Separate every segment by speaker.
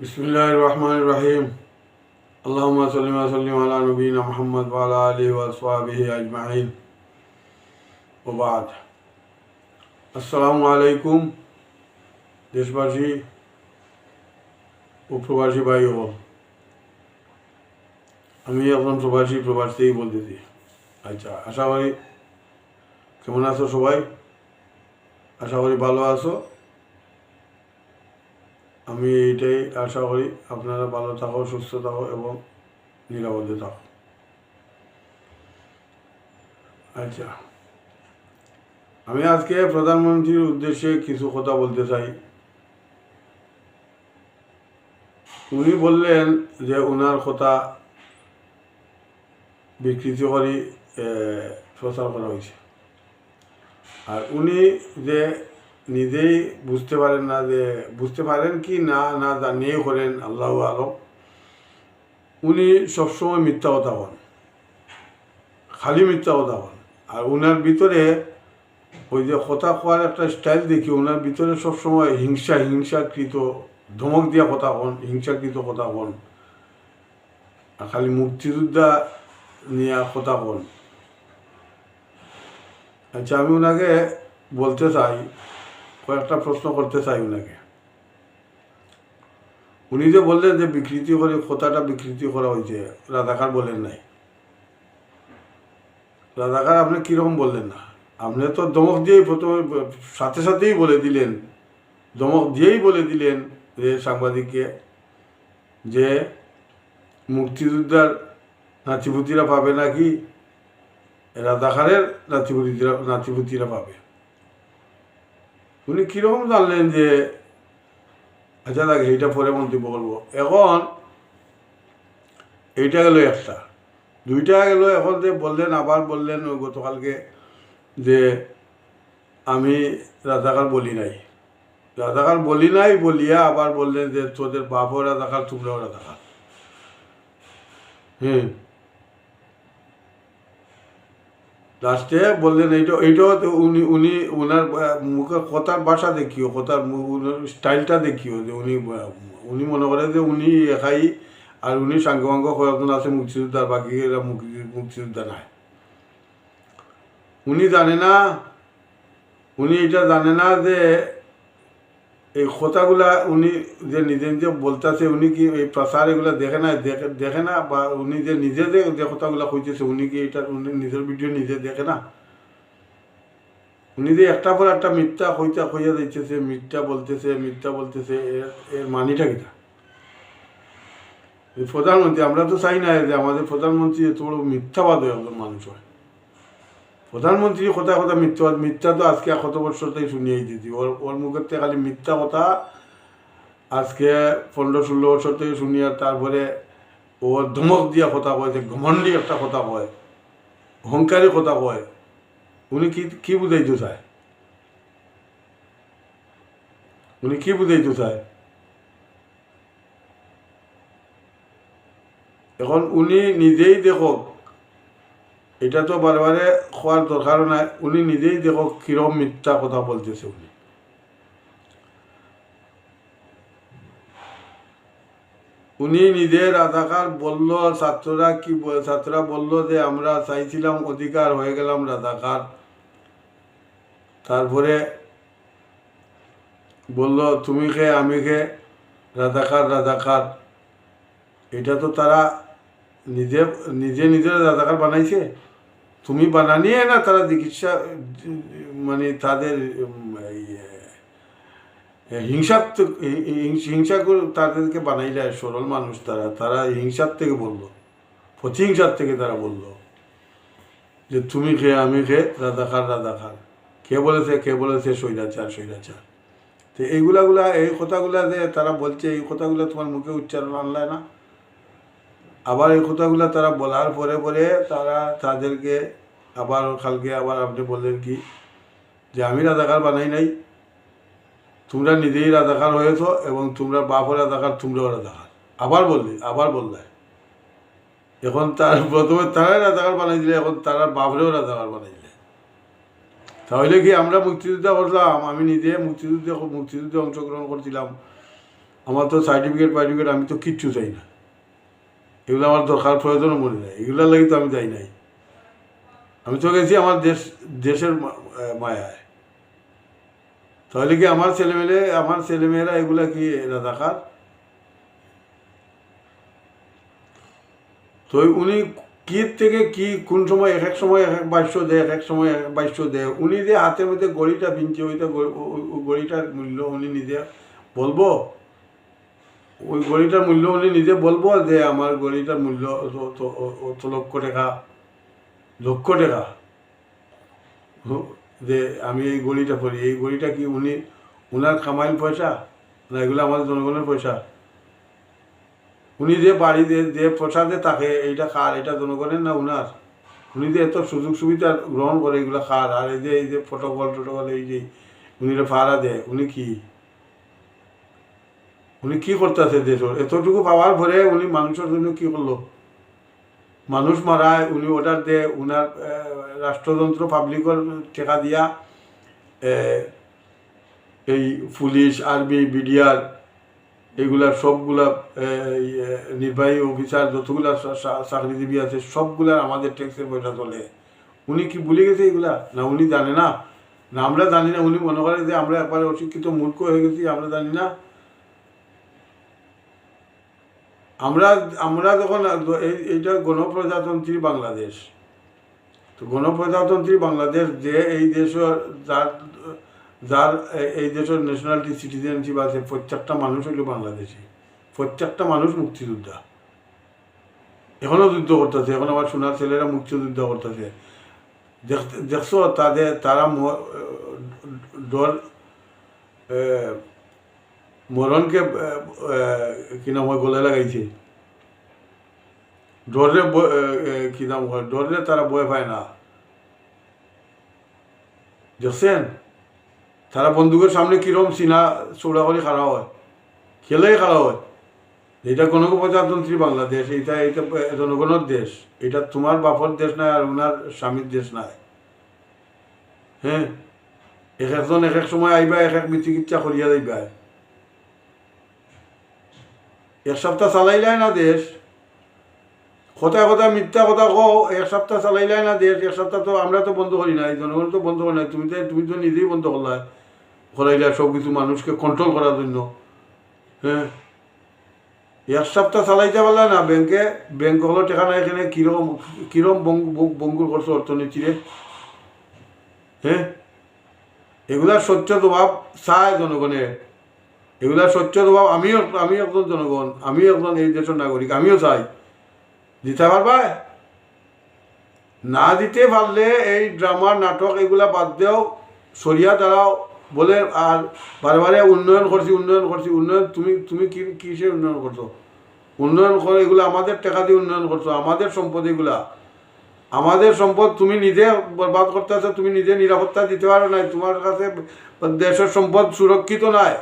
Speaker 1: বিসমুল্লাহ রহমান রহিম আল্লাহুম্মা সাল্লি ওয়া সাল্লিম আলা নবীনা মুহাম্মদ ওয়া আলা আলিহি ওয়া আসহাবিহি আজমাইন ও বাদ আসসালামু আলাইকুম দেশবাসী ও প্রবাসী ভাই ও আমি এখন প্রবাসী প্রবাসীতেই বলতেছি আচ্ছা আশা করি কেমন আছো সবাই? আশা করি ভালো আছো। আমি এইটাই আশা করি আপনারা ভালো থাকো, সুস্থ থাকো এবং নিরাপদে থাকো। আচ্ছা। আমি আজকে প্রধানমন্ত্রীর উদ্দেশ্যে কিছু কথা বলতে চাই। উনি বললেন যে ওনার কথা বিকৃতি করে প্রচার করা হয়েছে। আর উনি যে নিজেই বুঝতে পারেন না যে, বুঝতে পারেন কি না না জানিয়ে করেন, আল্লাহ আলম। উনি সবসময় মিথ্যা কথা হন খালি মিথ্যা কথা হন আর ওনার ভিতরে ওই যে কথা কোয়ার একটা স্টাইল দেখি ওনার ভিতরে সবসময় হিংসা, হিংসাকৃত, ধমক দিয়া কথা হন হিংসাকৃত কথা হন আর খালি মুক্তিযোদ্ধা নিয়ে কথা হন আচ্ছা আমি ওনাকে বলতে চাই কয়েকটা প্রশ্ন করতে চাই ওনাকে উনি যে বললেন যে বিকৃতি করে কথাটা বিকৃতি করা হয়েছে, রাধাকার বলেন নাই। রাধাকার আপনি কীরকম বললেন না? আপনি তো দমক দিয়েই প্রথমে, সাথে সাথেই বলে দিলেন। দমক দিয়েই বলে দিলেন যে সাংবাদিককে যে মুক্তিযোদ্ধার নাতিপুতিরা পাবে নাকি, রাধাকারের নাতিপুতিরা নাতিপুতিরা পাবে। উনি কীরকম জানলেন যে আচ্ছা দেখ, এইটা পরে মন্তব্য করব এখন, এইটা গেল একটা। দুইটা গেল, এখন যে বললেন, আবার বললেন ওই গতকালকে যে আমি রাজাকার বলি নাই। রাজাকার বলি নাই বলিয়া আবার বললেন যে, তোদের বাপও রাজাকার, তোমরাও রাজাকার। হুম। লাস্টে বললেন, এইটা, এইটাও উনি উনি ওনার মুখের কথার বাসা দেখিও, কথার স্টাইলটা দেখিও, যে উনি উনি মনে করে যে উনি একাই, আর উনি সাঙ্গভাঙ্গ কয়েকজন আছে মুক্তিযোদ্ধার বাকি এরা মুক্তি- মুক্তিযোদ্ধা নাই। উনি জানে না, উনি এটা জানে না যে এই কথাগুলা উনি যে নিজে নিজে বলতেছে, উনি কি এই প্রচার এগুলা দেখে না দেখে না? বা উনি যে নিজে যে যে কথাগুলা কইতেছে, উনি কি এটা উনি নিজের ভিডিও নিজে দেখে না? উনি যে একটা পর একটা মিথ্যা কইতা, কইয়া দিতেছে, মিথ্যা বলতেছে মিথ্যা বলতেছে, এর এর মানিটা এই প্রধানমন্ত্রী, আমরা তো চাই না যে আমাদের প্রধানমন্ত্রী এত বড় মিথ্যাবাদ হয়ে একজন মানুষ হয় প্রধানমন্ত্রী কথা কথা মিথ্যা মিথ্যা তো আজকে কত বছর থেকে শুনিয়েই দিতি ওর ওর মুখের থেকে খালি মিথ্যা কথা আজকে পনেরো, ষোলো বছর থেকে শুনি তারপরে ও ধমক দিয়া কথা কয়, যে ঘমন্ডি একটা কথা কয়, অহংকারী কথা কয়। উনি কি কি বুঝাইতে চায় উনি কি বুঝাইতে চায় এখন উনি নিজেই দেখক এটা তো বারবারে খোয়ার দরকার নাই। উনি নিজেই দেখো কিরম মিথ্যা কথা বলতেছে উনি। উনি নিজে রাধাকার বলল ছাত্ররা কি ছাত্ররা বলল যে আমরা চাইছিলাম অধিকার হয়ে গেলাম রাধাকার তারপরে বলল তুমি খে আমি খে রাধাকার রাধাকার এটা তো তারা নিজে নিজে নিজের রাধাকার বানাইছে। তুমি বানানিয়ে না তারা চিকিৎসা মানে তাদের হিংসাত্মক হিংসা করে, তাদেরকে বানাইলে সরল মানুষ তারা তারা হিংসার থেকে বলল, প্রতিহিংসার থেকে তারা বলল যে তুমি খেয়ে আমি খেয়ে রাধাকার রাধাকার কে বলেছে কে বলেছে সৈরাচার সৈরাচার তো এইগুলাগুলা এই কথাগুলা যে তারা বলছে, এই কথাগুলো তোমার মুখে উচ্চারণ আনলায় না। আবার এই কথাগুলো তারা বলার পরে পরে তারা তাদেরকে আবার কালকে আবার আপনি বললেন কি, যে আমি রাজাকার বানাই নাই। তোমরা নিজেই রাজাকার হয়েছ এবং তোমরা বাপও রাজাকার, তোমরাও রাজাকার। আবার বললি, আবার বললে এখন তার প্রথমে তারাই রাজাকার বানাই দিলে, এখন তারা বাপরেও রাজাকার বানাই দিলে। তাহলে কি আমরা মুক্তিযুদ্ধ করলাম আমি নিজে মুক্তিযুদ্ধে মুক্তিযুদ্ধে অংশগ্রহণ করছিলাম। আমার তো সার্টিফিকেট ফার্টিফিকেট আমি তো কিচ্ছু চাই না। এগুলো আমার দরকার, প্রয়োজনও মনে নাই। এগুলোর লাগি তো আমি যাই নাই। আমি তো গেছি আমার দেশ, দেশের মায়ায়। তাহলে কি আমার ছেলেমেয়ে আমার ছেলেমেয়েরা এগুলা কি রাজাকার? তো উনি কি থেকে কি, কোন সময় এক এক সময় এক এক বাক্য দেয়, এক এক সময় এক এক বাক্য দেয়, উনি যে হাতের মধ্যে গড়িটা বিনছে ওইটা গড়িটার মূল্য উনি নিজে বলব? ওই গড়িটার মূল্য উনি নিজে বলব যে আমার গড়িটার মূল্য তো- তো ও- ও লক্ষ টাকা লক্ষ টাকা। যে আমি এই গড়িটা পড়ি এই গড়িটা কি উনি উনার কামাইল পয়সা না এগুলো আমাদের জনগণের পয়সা? উনি যে বাড়ি যে প্রসাদে থাকে, এইটা খার, এটা জনগণের না উনার? উনি যে এত সুযোগ সুবিধা গ্রহণ করে এগুলো খার, আর এই যে এই যে প্রটোকল টোটোকল এই যে উনি ভাড়া দেয়, উনি কি? উনি কি করতেছে দেশের এতটুকু পাওয়ার ভরে উনি মানুষের জন্য কি করল মানুষ মারায় উনি অর্ডার দেয় উনার রাষ্ট্রযন্ত্র পাবলিকের টেকা দিয়া এই পুলিশ আর্মি বিডিআর এগুলা সবগুলা নির্বাহী অফিসার যতগুলা চাকরিজীবী আছে সবগুলার আমাদের ট্যাক্সের পয়সা চলে উনি কি ভুলে গেছে এগুলা না, উনি জানে না। না, আমরা জানি না, উনি মনে করে যে আমরা একবারে অশিক্ষিত মূর্খ হয়ে গেছি, আমরা জানি না। আমরা আমরা যখন, এই- এইটা গণপ্রজাতন্ত্রী বাংলাদেশ। তো গণপ্রজাতন্ত্রী বাংলাদেশ যে এই দেশের যার যার, এই দেশের ন্যাশনালিটি সিটিজেনশিপ আছে প্রত্যেকটা মানুষ হইল বাংলাদেশি। প্রত্যেকটা মানুষ মুক্তিযোদ্ধা। এখনও যুদ্ধ করতেছে, এখন আমার সোনার ছেলেরা মুক্তিযুদ্ধ করতেছে। দেখ- দেখছ তাদের, তারা ডর মরণকে কি নাম হয়, গলে লাগাইছে। ডরে কি নাম হয় ডরে তারা বয় পায় না। দেখছেন তারা বন্দুকের সামনে কিরম সিনা চৌড়া করে খাড়া হয়। খেলে খাড়া হয়। এটা গণপ্রজাতন্ত্রী বাংলাদেশ এটা এটা জনগণের দেশ। এটা তোমার বাপর দেশ নাই আর ওনার স্বামীর দেশ নাই। হ্যাঁ এক একজন এক এক সময় আইবা এক এক চিকিৎসা করিয়া যাইবা। এক সপ্তাহ চালাইলাই না দেশ। কথা কথা মিথ্যা কথা কও, এক সপ্তাহ চালাইলাই না দেশ, এক সপ্তাহ তো আমরা তো বন্ধ করি নাই, জনগণ তো বন্ধ করি নাই, তুমি তো তুমি তো নিজেই বন্ধ করলা করাইলা সব কিছু মানুষকে কন্ট্রোল করার জন্য। হ্যাঁ? এক সপ্তাহ চালাইতে পারলা না ব্যাংকে ব্যাংক হলো টাকা নাই এখানে কীরকম কিরম বঙ্গুর করছ অর্থনীতিরে হ্যাঁ? এগুলার সত্য জবাব চায় জনগণে। এগুলার সত্য জবাব আমিও আমি একজন জনগণ আমি একজন এই দেশের নাগরিক, আমিও চাই। দিতে পারবা? না দিতে পারলে এই ড্রামা নাটক এগুলা বাদ দেও, সরিয়া দাঁড়াও, বলে আর বারে উন্নয়ন করছি উন্নয়ন করছি, উন্নয়ন, তুমি তুমি কি, কিসের উন্নয়ন করছ? উন্নয়ন করে এগুলো আমাদের টাকা দিয়ে উন্নয়ন করছ, আমাদের সম্পদ এগুলা। আমাদের সম্পদ তুমি নিজে বরবাদ করতেছো তুমি নিজে নিরাপত্তা দিতে পারো নাই, তোমার কাছে দেশের সম্পদ সুরক্ষিত নাই।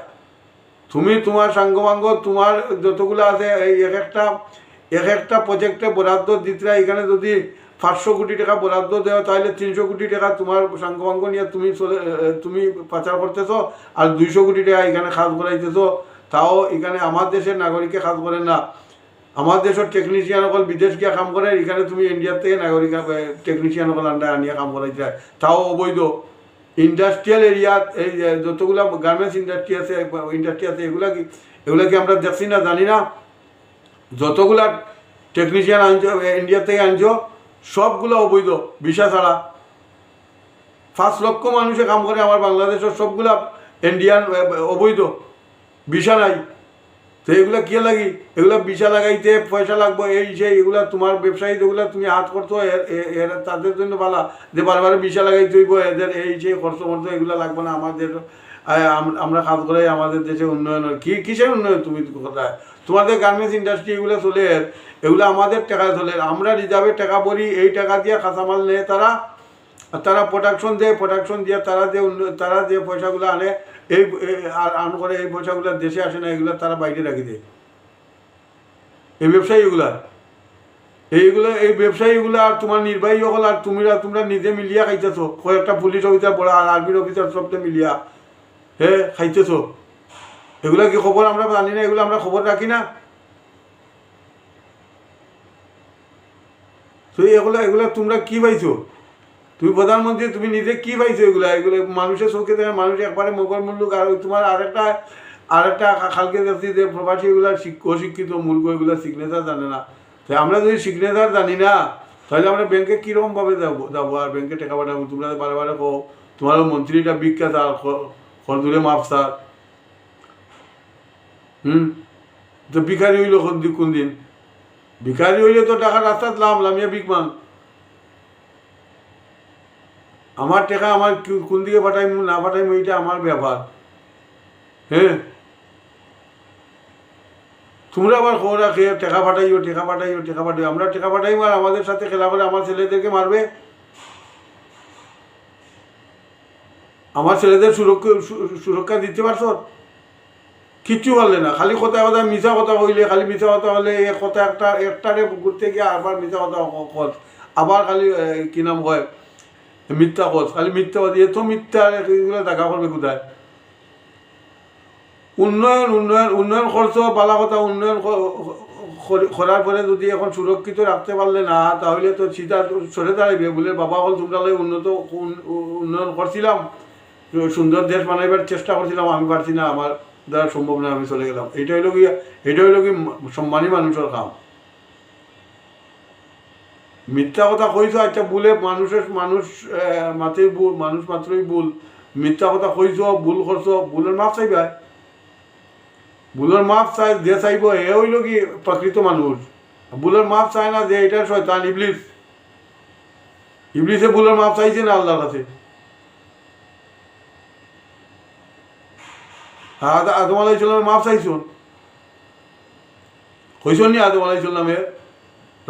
Speaker 1: তুমি তোমার সাঙ্গমাঙ্গ তোমার যতগুলো আছে, এই এক একটা এক একটা প্রজেক্টে বরাদ্দ দিতে এখানে যদি পাঁচশো কোটি টাকা বরাদ্দ দেওয়া তাহলে তিনশো কোটি টাকা তোমার সাঙ্গমাঙ্গ নিয়ে তুমি চলে তুমি পাচার করতেছো আর দুইশো কোটি টাকা এখানে খাত করাইতেছো তাও এখানে আমার দেশের নাগরিককে খাত করে না। আমার দেশের টেকনিশিয়ান অকল বিদেশ গিয়া কাম করে, এখানে তুমি ইন্ডিয়ার থেকে নাগরিক টেকনিশিয়ান অকল আন্ডার আনিয়া কাম করাইতে। তাও অবৈধ। ইন্ডাস্ট্রিয়াল এরিয়া এই যতগুলো গার্মেন্টস ইন্ডাস্ট্রি আছে ইন্ডাস্ট্রি আছে, এগুলা কি এগুলা কি আমরা দেখছি না, জানি না? যতগুলা টেকনিশিয়ান আনছো ইন্ডিয়া থেকে আনছো, সবগুলো অবৈধ, ভিসা ছাড়া। পাঁচ লক্ষ মানুষে কাম করে আমার বাংলাদেশের সবগুলা ইন্ডিয়ান অবৈধ, ভিসা নাই। তো এগুলা কি লাগি? এগুলা ভিসা লাগাইতে পয়সা লাগবো, এই সেই, এগুলো তোমার ব্যবসায়ী যেগুলা তুমি হাত করতো এরা তাদের জন্য ভালো যে বারবার ভিসা লাগাই হইব, এদের এই যে খরচ মর্চ এগুলো লাগবে না, আমাদের আমরা কাজ করে আমাদের দেশে উন্নয়ন। কি, কিসের উন্নয়ন তুমি কোথায় তোমাদের গার্মেন্টস ইন্ডাস্ট্রি এগুলো চলে, এগুলো আমাদের টাকা চলে। আমরা রিজার্ভে টাকা ভরি, এই টাকা দিয়ে কাঁচামাল নেয় তারা। তারা প্রোডাকশন দেয় প্রোডাকশন দিয়ে তারা যে তারা যে পয়সাগুলো আনে এই আর আন করে এই পয়সাগুলো দেশে আসে না, এগুলো তারা বাইরে রাখি দেয়। এই ব্যবসায়ীগুলা এইগুলো, এই ব্যবসায়ীগুলো আর তোমার নির্বাহী হল আর তুমিরা, তোমরা নিজে মিলিয়া খাইতেছো। কয়েকটা পুলিশ অফিসার, বড় আর আর্মির অফিসার সবটা মিলিয়া, হে, খাইতেছ। এগুলা কি খবর আমরা জানি না, এগুলো আমরা খবর রাখি না? তো এগুলা এগুলা তোমরা কি পাইছো তুমি প্রধানমন্ত্রী, তুমি নিজে কি পাইছো এগুলা? এগুলো মানুষের চোখে দেখে মানুষ একবারে মোগল মুল্লুক। আর তোমার আরেকটা আরেকটা খালকে যাচ্ছি যে প্রবাসী এগুলা শিক- অশিক্ষিত মূর্খ এগুলা সিগনেচার জানে না। তাই আমরা যদি সিগনেচার জানি না, তাহলে আমরা ব্যাংকে কীরকমভাবে যাব যাব? আর ব্যাংকে টাকা পাঠাবো? তোমরা বারে বারে কো তোমার মন্ত্রীটা বিখ্যাত আর খরদুরে মাপ স্যার হুম? তো ভিখারি হইল কোন দিন কোন দিন? ভিখারি হইলে তো টাকা রাস্তাত লাম লামিয়া ভিক মান আমার টাকা আমার কোন দিকে পাঠাইম না পাঠাইম এইটা আমার ব্যাপার। হ্যাঁ? তোমরা আবার খবর রাখে, টাকা পাঠাইও টাকা পাঠাইও টাকা পাঠাইও। আমরা টাকা পাঠাইম আর আমাদের সাথে খেলা করে আমার ছেলেদেরকে মারবে। আমার ছেলেদের সুরক্ষা সুরক্ষা দিতে পারছ? কিচ্ছু পারলে না। খালি কথা কথা, মিছা কথা কইলে, খালি মিছা কথা হলে এ কথা একটা, একটারে ঘুরতে গিয়ে আবার মিছা কথা আবার খালি কি নাম কয়? মিথ্যা কত খালি মিথ্যা কথা এত মিথ্যা এগুলো দেখা করবে কোথায়? উন্নয়ন উন্নয়ন উন্নয়ন খরচ বালা কথা, উন্নয়ন করার পরে যদি এখন সুরক্ষিত রাখতে পারলে না, তাহলে তো সিধা সরে দাঁড়াইবে, বলে বাবা হল তোমরা উন্নত উন্নয়ন করছিলাম, সুন্দর দেশ বানাইবার চেষ্টা করছিলাম, আমি পারছি না, আমার দ্বারা সম্ভব না, আমি চলে গেলাম। এটা হইল কি এটা হইল কি সম্মানী মানুষের কাম। মিথ্যা কথা কইছো আচ্ছা বলে মানুষের মানুষ মাত্রই ভুল, মানুষ মাত্রই ভুল। মিথ্যা কথা কইছো, ভুল করছ, ভুলের মাপ চাইবা? ভুলের মাপ চাই, যে চাইব, এ হইল কি প্রকৃত মানুষ? ভুলের মাপ চায় না যে এটা শয়তান, ইবলিস। ইবলিসে ভুলের মাপ চাইছে না আল্লাহর কাছে। আদ- আদম আলাই সাল্লামের মাপ চাইছুন কইছুন নি আদম আলাই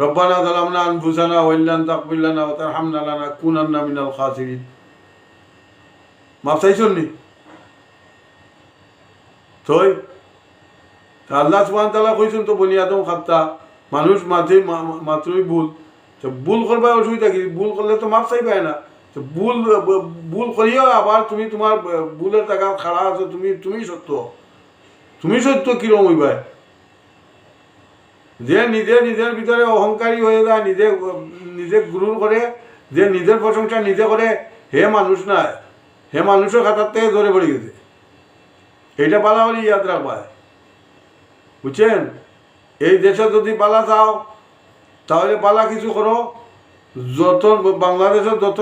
Speaker 1: রব্বানা যালামনা আনফুসানা ওয়াইল্লান তাকবিল্লানা ওয়া তারহামনা লানা কুনান্না মিনাল খাসিরিন। মাপ চাইছুন নি? তা আল্লাহ সুবহান তাআলা কইছুন তো বনি আদম খাত্তা, মানুষ মাঝে মাত্রই ভুল। তো ভুল করবার অসুবিধা কি? ভুল করলে তো মাপ চাইবে না। তো ভুল ভুল করিও আবার তুমি তোমার ভুলের টাকা খাড়া আছো, তুমি তুমি সত্য। তুমি সত্য কিরম হইবা যে নিজে নিজের ভিতরে অহংকারী হয়ে যায়, নিজে নিজে গুরুর করে যে নিজের প্রশংসা নিজে করে হে মানুষ না, হে মানুষের খাতার থেকে ধরে পড়ে গেছে। এইটা পালা হলে ইয়াদ রাখবা বুঝছেন এই দেশে যদি পালা চাও, তাহলে পালা কিছু করো যত বাংলাদেশের যত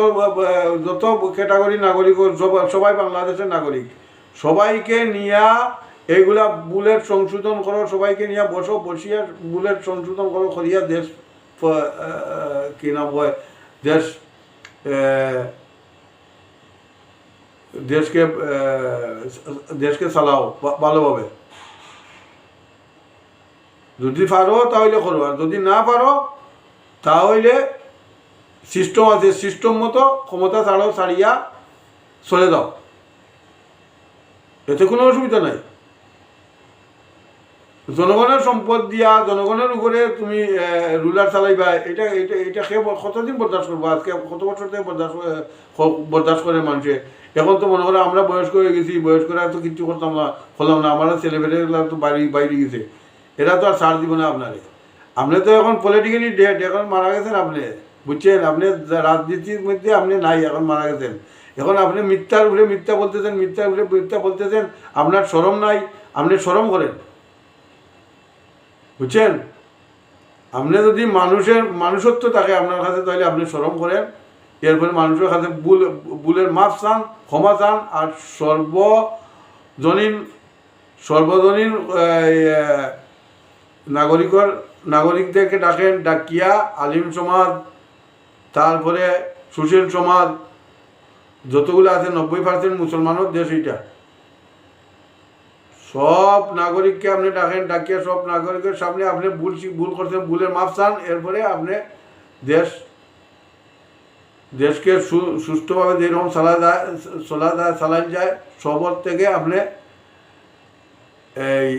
Speaker 1: যত ক্যাটাগরি নাগরিক সবাই বাংলাদেশের নাগরিক সবাইকে নিয়া এইগুলা বুলেট সংশোধন করো, সবাইকে নিয়ে বসো, বসিয়া বুলেট সংশোধন করো, করিয়া দেশ কি নাম হয়, দেশ দেশকে দেশকে চালাও ভালোভাবে। যদি পারো, তাহলে করো, আর যদি না পারো, তাহলে সিস্টেম আছে সিস্টেম মতো ক্ষমতা ছাড়াও ছাড়িয়া চলে যাও। এতে কোনো অসুবিধা নাই। জনগণের সম্পদ দিয়া, জনগণের উপরে তুমি রুলার চালাইবা, এটা এটা এটা সে কতদিন বরদাস্ত করব? আজকে কত বছর থেকে বরদাস্ত বরদাস্ত করে মানুষে? এখন তো মনে করো আমরা বয়স্ক হয়ে গেছি, বয়স্ক আর তো কিচ্ছু করতাম না, হলাম না আমার ছেলেমেয়েরা তো বাড়ি, বাইরে গেছে। এরা তো আর ছাড় দিব না আপনারে। আপনি তো এখন পলিটিক্যালি ডেট এখন মারা গেছেন আপনি, বুঝছেন? আপনি রাজনীতির মধ্যে আপনি নাই, এখন মারা গেছেন। এখন আপনি মিথ্যার উপরে মিথ্যা বলতেছেন, মিথ্যার উপরে মিথ্যা বলতেছেন, আপনার সরম নাই, আপনি সরম করেন। বুঝছেন? আপনি যদি মানুষের, মানুষত্ব থাকে আপনার কাছে, তাহলে আপনি সরম করেন। এরপরে মানুষের কাছে ভুল বুলের মাপ চান, ক্ষমা চান, আর সর্বজনীন সর্বজনীন নাগরিকর, নাগরিকদেরকে ডাকেন, ডাকিয়া আলিম সমাজ, তারপরে সুশীল সমাজ, যতগুলো আছে, নব্বই পার্সেন্ট মুসলমানের দেশ এইটা। সব নাগরিককে আপনি ডাকেন, ডাকিয়ে সব নাগরিকের সামনে আপনি ভুল ভুল করছেন, ভুলের মাপ চান, এরপরে আপনি দেশ, দেশকে সুস্থভাবে যেরকম চালা যায়, চলা যায় চালাই যায়, সবর থেকে আপনি এই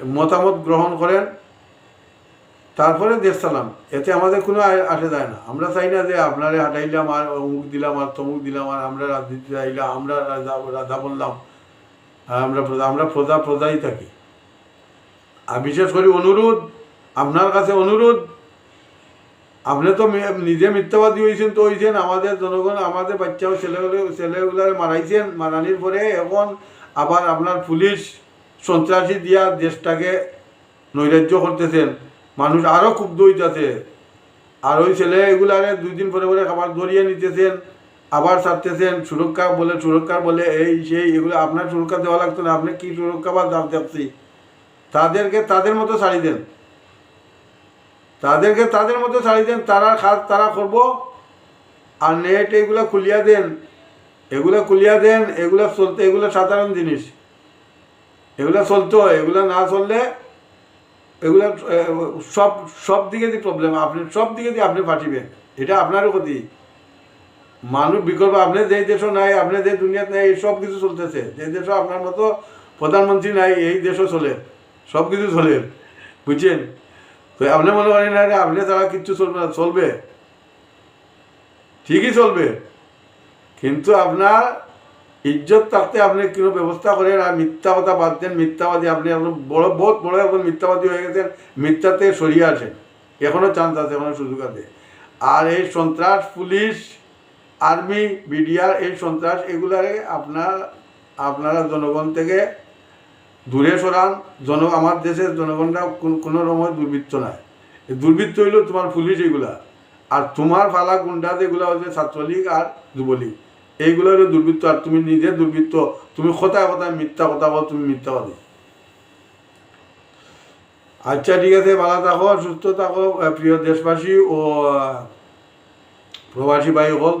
Speaker 1: মতামত গ্রহণ করেন, তারপরে দেশ চালান। এতে আমাদের কোনো আসে যায় না। আমরা চাই না যে আপনারে হাঁটাইলাম আর অমুক দিলাম আর তমুক দিলাম আর আমরা রাজনীতি চাইলাম আমরা রাজা বললাম। আমরা আমরা প্রজা প্রজাই থাকি। আর বিশেষ করে অনুরোধ, আপনার কাছে অনুরোধ, আপনি তো নিজে মিথ্যাবাদী হয়েছেন তো হয়েছেন আমাদের জনগণ, আমাদের বাচ্চাও, ছেলেগুলো ছেলেগুলারে মারাইছেন, মারানির পরে এখন আবার আপনার পুলিশ সন্ত্রাসী দিয়া দেশটাকে নৈরাজ্য করতেছেন। মানুষ আরও ক্ষুব্ধ হইতেছে। আর ওই ছেলে এগুলারে দুই দিন পরে পরে খাবার ধরিয়ে নিতেছেন। আবার ছাড়তেছেন সুরক্ষা বলে সুরক্ষা বলে এই, সেই, এগুলো আপনার সুরক্ষা দেওয়া লাগতো না, আপনি কি সুরক্ষা বা দাম চাচ্ছি? তাদেরকে তাদের মতো ছাড়ি দেন। তাদেরকে তাদের মতো ছাড়ি দেন, তারা কাজ তারা করব। আর নেট এগুলো খুলিয়া দেন, এগুলো খুলিয়া দেন, এগুলো চলতে, এগুলো সাধারণ জিনিস। এগুলো চলতো, এগুলো না চললে এগুলো সব সব দিকে দিয়ে প্রবলেম আপনি, সব দিকে দিয়ে আপনি পাঠিবেন এটা আপনারও ক্ষতি। মানুষ বিকল্প আপনি যে দেশও নাই আপনি যে দুনিয়াতে নাই সব কিছু চলতেছে। যে দেশও আপনার মতো প্রধানমন্ত্রী নাই, এই দেশও চলে। সব কিছু চলে, বুঝছেন? তো আপনি মনে করেন না আপনি তারা কিচ্ছু চলবে না। চলবে। ঠিকই চলবে। কিন্তু আপনার ইজ্জত থাকতে আপনি কোনো ব্যবস্থা করেন আর মিথ্যা কথা বাদ দেন, মিথ্যাবাদী। আপনি বড়, বহুত বড় এখন মিথ্যাবাদী হয়ে গেছেন, মিথ্যাতে সরিয়ে আসেন। এখনও চান্স আছে এখনও সুযোগ আছে। আর এই সন্ত্রাস, পুলিশ আর্মি, বিডিআর, এই সন্ত্রাস, এগুলারে আপনার, আপনারা জনগণ থেকে দূরে সরান। জন, আমার দেশের জনগণরা কোন- রকমের দুর্বৃত্ত নাই। দুর্বৃত্ত হইল তোমার পুলিশ এগুলা। আর তোমার ফালা গুন্ডা যেগুলো হচ্ছে ছাত্রলীগ আর যুবলীগ, এইগুলো হলো দুর্বৃত্ত। আর তুমি নিজে দুর্বৃত্ত, তুমি কথায় কথায় মিথ্যা কথা বল, তুমি মিথ্যাবাদী। আচ্ছা ঠিক আছে, ভালো থাকো, সুস্থ থাকো, প্রিয় দেশবাসী ও প্রবাসী ভাই হল।